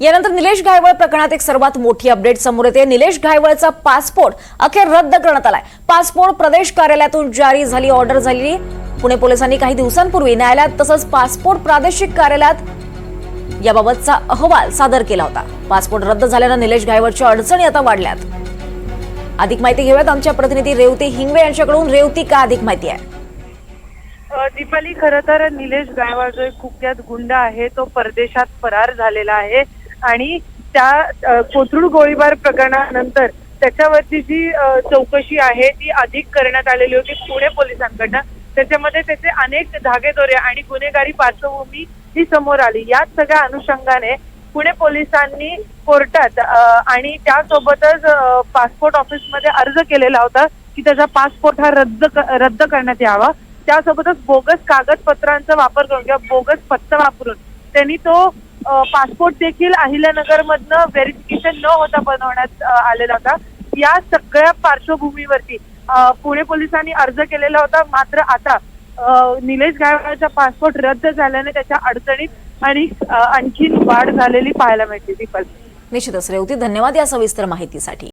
यानंतर निलेश घायवळ प्रकरणात एक सर्वात मोठी अपडेट समोर येते. निलेश घायवळचा पासपोर्ट अखेर रद्द करण्यात आलाय. पासपोर्ट प्रदेश कार्यालयातून जारी झाली ऑर्डर झाली. पुणे पोलिसांनी काही दिवसांपूर्वी न्यायालयात तसंच पासपोर्ट प्रादेशिक कार्यालयात याबाबतचा अहवाल सादर केला होता. पासपोर्ट रद्द झाल्यानं निलेश घायवळच्या अडचणी आता वाढल्यात. अधिक माहिती घेऊयात आमच्या प्रतिनिधी रेवती हिंगवे यांच्याकडून. रेवती का अधिक माहिती आहे? दीपाली खरं तर निलेश गायवाळ जो एक कुख्यात गुंड आहे तो परदेशात फरार झालेला आहे. आणि त्या कोथरूड गोळीबार प्रकरणानंतर त्याच्यावरची जी चौकशी आहे ती अधिक करण्यात आलेली होती पुणे पोलिसांकडनं. त्याच्यामध्ये त्याचे अनेक धागेदोरे आणि गुन्हेगारी पार्श्वभूमी ही समोर आली. याच सगळ्या अनुषंगाने पुणे पोलिसांनी कोर्टात आणि त्यासोबतच पासपोर्ट ऑफिसमध्ये अर्ज केलेला होता की त्याचा पासपोर्ट हा रद्द रद्द करण्यात यावा. त्यासोबतच बोगस कागदपत्रांचा वापर करून किंवा बोगस पत्ता वापरून त्यांनी तो पासपोर्ट देखील अहिल्यानगरमधनं व्हेरिफिकेशन न होता बनवण्यात आलेला होता. या सगळ्या पार्श्वभूमीवरती पुणे पोलिसांनी अर्ज केलेला होता. मात्र आता निलेश गायकवाडचा पासपोर्ट रद्द झाल्याने त्याच्या अडचणीत आणि आणखीन वाढ झालेली पाहायला मिळते दीपल निश्चितच रेवती धन्यवाद या सविस्तर माहितीसाठी.